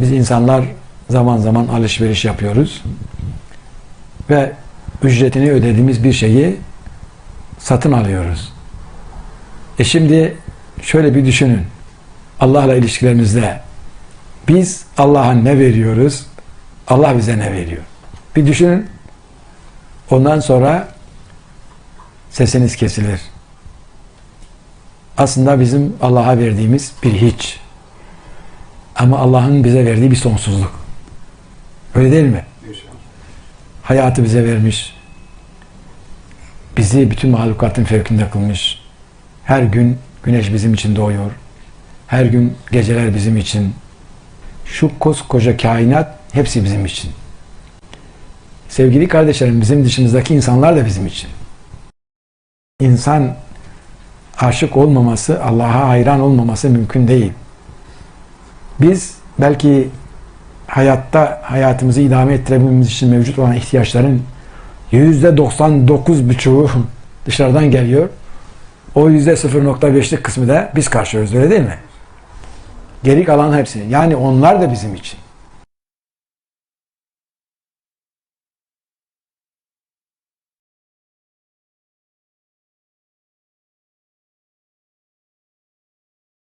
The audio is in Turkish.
Biz insanlar zaman zaman alışveriş yapıyoruz ve ücretini ödediğimiz bir şeyi satın alıyoruz. E şimdi şöyle bir düşünün. Allah'la ilişkilerimizde biz Allah'a ne veriyoruz? Allah bize ne veriyor? Bir düşünün. Ondan sonra sesiniz kesilir. Aslında bizim Allah'a verdiğimiz bir hiç. Ama Allah'ın bize verdiği bir sonsuzluk. Öyle değil mi? Hayatı bize vermiş. Bizi bütün mahlukatın fevkinde kılmış. Her gün güneş bizim için doğuyor. Her gün geceler bizim için. Şu koskoca kainat hepsi bizim için. Sevgili kardeşlerim bizim dışımızdaki insanlar da bizim için. İnsan aşık olmaması, Allah'a hayran olmaması mümkün değil. Biz belki hayatta hayatımızı idame ettirebilmemiz için mevcut olan ihtiyaçların yüzde 99 buçuğu dışarıdan geliyor. O yüzde 0.5'lik kısmı da biz karşılıyoruz öyle değil mi? Geri kalan hepsi. Yani onlar da bizim için.